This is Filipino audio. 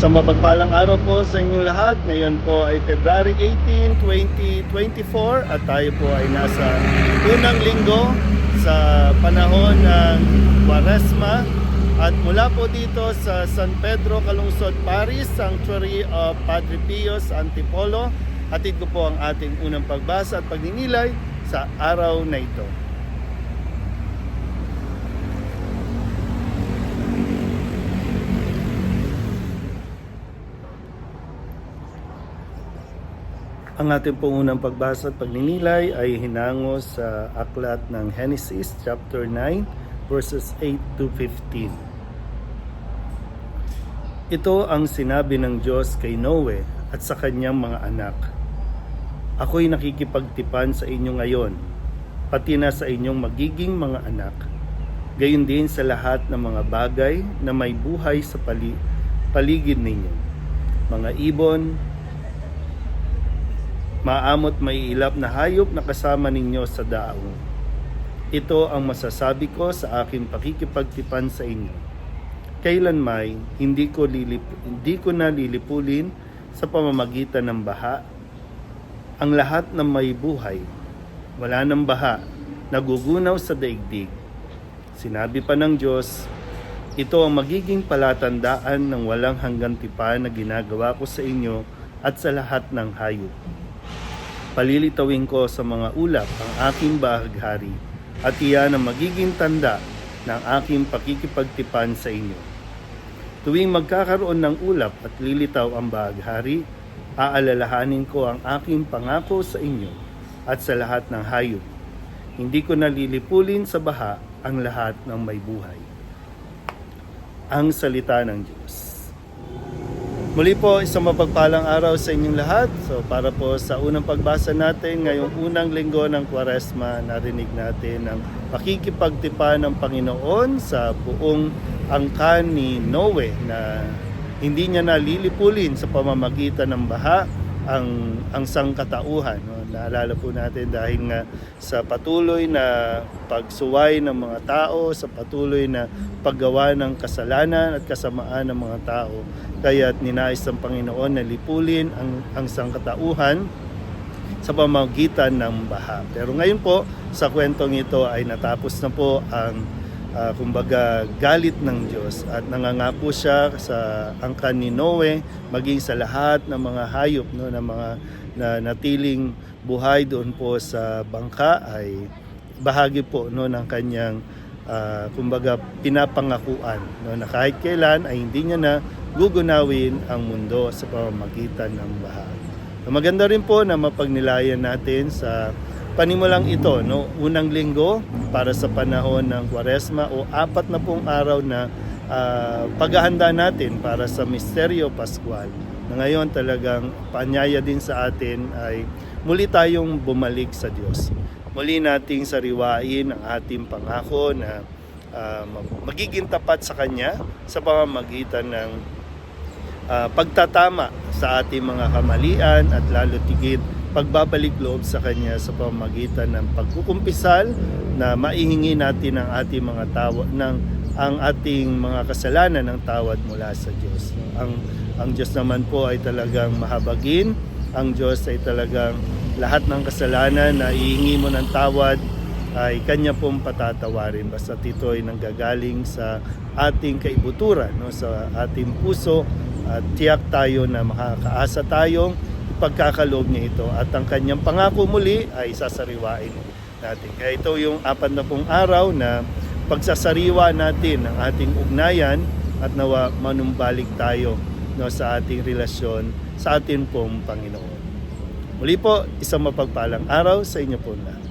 Isang mapagpalang araw po sa inyong lahat. Ngayon po ay February 18, 2024 at tayo po ay nasa unang linggo sa panahon ng Quaresma at mula po dito sa San Pedro, Calungsod, Paris, Sanctuary of Padre Pios Antipolo, hatid ko po ang ating unang pagbasa at pagninilay sa araw na ito. Ang ating pong pagbasa at pagninilay ay hinango sa aklat ng Genesis chapter 9 verses 8 to 15. Ito ang sinabi ng Diyos kay Noe at sa kanyang mga anak. Ako'y nakikipagtipan sa inyo ngayon, pati na sa inyong magiging mga anak. Gayon din sa lahat ng mga bagay na may buhay sa pali- paligid ninyo. Mga ibon, maamot may ilap na hayop na kasama ninyo sa daong. Ito ang masasabi ko sa aking pakikipagtipan sa inyo. Kailanmay, hindi ko, lilip, hindi ko na lilipulin sa pamamagitan ng baha ang lahat ng may buhay. Wala ng baha, nagugunaw sa daigdig. Sinabi pa ng Diyos, ito ang magiging palatandaan ng walang hanggang tipan na ginagawa ko sa inyo at sa lahat ng hayop palilitawin ko sa mga ulap ang aking bahaghari at iyan ang magiging tanda ng aking pakikipagtipan sa inyo. Tuwing magkakaroon ng ulap at lilitaw ang bahaghari, aalalahanin ko ang aking pangako sa inyo at sa lahat ng hayop. Hindi ko nalilipulin sa baha ang lahat ng may buhay. Ang salita ng Diyos. Muli po, isang mapagpalang araw sa inyong lahat. So para po sa unang pagbasa natin, ngayong unang linggo ng Kwaresma, narinig natin ang pakikipagtipan ng Panginoon sa buong angkan ni Noe na hindi niya nalilipulin sa pamamagitan ng baha ang ang sangkatauhan. No? Naalala po natin dahil nga sa patuloy na pagsuway ng mga tao, sa patuloy na paggawa ng kasalanan at kasamaan ng mga tao. Kaya ninais ng Panginoon na lipulin ang, ang sangkatauhan sa pamamagitan ng baha. Pero ngayon po, sa kwentong ito ay natapos na po ang ah, kumbaga galit ng Diyos at nangangako siya sa angkan ni Noe maging sa lahat ng mga hayop no ng mga na natiling buhay doon po sa bangka ay bahagi po no ng kanyang ah, kumbaga pinapangakuan no na kahit kailan ay hindi niya na gugunawin ang mundo sa pamamagitan ng baha. Maganda rin po na mapagnilayan natin sa panimulang ito, no? unang linggo para sa panahon ng Kwaresma o apat na pong araw na ah, paghahanda natin para sa Misteryo Pascual. Na ngayon talagang paanyaya din sa atin ay muli tayong bumalik sa Diyos. Muli nating sariwain ang ating pangako na ah, magiging tapat sa Kanya sa pamamagitan ng ah, pagtatama sa ating mga kamalian at lalo tigit pagbabalik loob sa Kanya sa pamamagitan ng pagkukumpisal na maihingi natin ang ating mga tawad ng ang ating mga kasalanan ng tawad mula sa Diyos. Ang ang Diyos naman po ay talagang mahabagin. Ang Diyos ay talagang lahat ng kasalanan na ihingi mo ng tawad ay kanya pong patatawarin basta ito ay nanggagaling sa ating kaibuturan no sa ating puso at tiyak tayo na makakaasa tayong ipagkakaloob niya ito at ang kanyang pangako muli ay sasariwain natin. Kaya ito yung apat na pong araw na pagsasariwa natin ng ating ugnayan at nawa manumbalik tayo no sa ating relasyon sa ating pong Panginoon. Muli po isang mapagpalang araw sa inyo po lahat